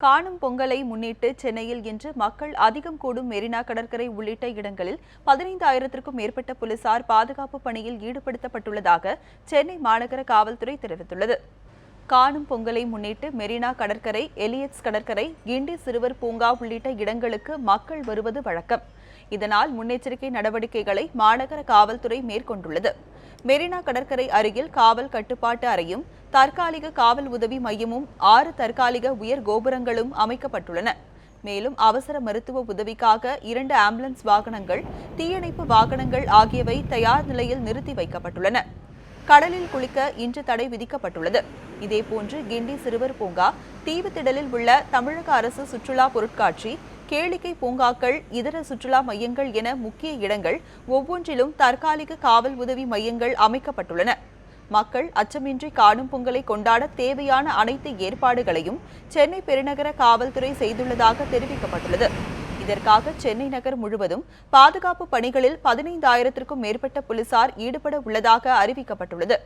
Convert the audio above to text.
காணும் பொங்கலை முன்னிட்டு சென்னையில் இன்று மக்கள் அதிகம் கூடும் மெரினா கடற்கரை உள்ளிட்ட இடங்களில் பதினைந்து ஆயிரத்திற்கும் மேற்பட்ட போலீசார் பாதுகாப்பு பணியில் ஈடுபடுத்தப்பட்டுள்ளதாக சென்னை மாநகர காவல்துறை தெரிவித்துள்ளது. காணும் பொங்கலை முன்னிட்டு மெரினா கடற்கரை எலியட்ஸ் கடற்கரை கிண்டி சிறுவர் பூங்கா உள்ளிட்ட இடங்களுக்கு மக்கள் வருவது வழக்கம். இதனால் முன்னெச்சரிக்கை நடவடிக்கைகளை மாநகர காவல்துறை மேற்கொண்டுள்ளது. மெரினா கடற்கரை அருகில் காவல் கட்டுப்பாட்டு அறையும் தற்காலிக காவல் உதவி மையமும் ஆறு தற்காலிக உயர் கோபுரங்களும் அமைக்கப்பட்டுள்ளன. மேலும் அவசர மருத்துவ உதவிக்காக இரண்டு ஆம்புலன்ஸ் வாகனங்கள் தீயணைப்பு வாகனங்கள் ஆகியவை தயார் நிலையில் நிறுத்தி வைக்கப்பட்டுள்ளன. கடலில் குளிக்க இன்று தடை விதிக்கப்பட்டுள்ளது. இதேபோன்று கிண்டி சிறுவர் பூங்கா தீவுத்திடலில் உள்ள தமிழக அரசு சுற்றுலா பொருட்காட்சி கேளிக்கை பூங்காக்கள் இதர சுற்றுலா மையங்கள் என முக்கிய இடங்கள் ஒவ்வொன்றிலும் தற்காலிக காவல் உதவி மையங்கள் அமைக்கப்பட்டுள்ளன. மக்கள் அச்சமின்றி காணும் பொங்கலை கொண்டாட தேவையான அனைத்து ஏற்பாடுகளையும் சென்னை பெருநகர காவல்துறை செய்துள்ளதாக தெரிவிக்கப்பட்டுள்ளது. இதற்காக சென்னை நகர் முழுவதும் பாதுகாப்பு பணிகளில் பதினைந்தாயிரத்திற்கும் மேற்பட்ட போலீசார் ஈடுபட உள்ளதாக அறிவிக்கப்பட்டுள்ளது.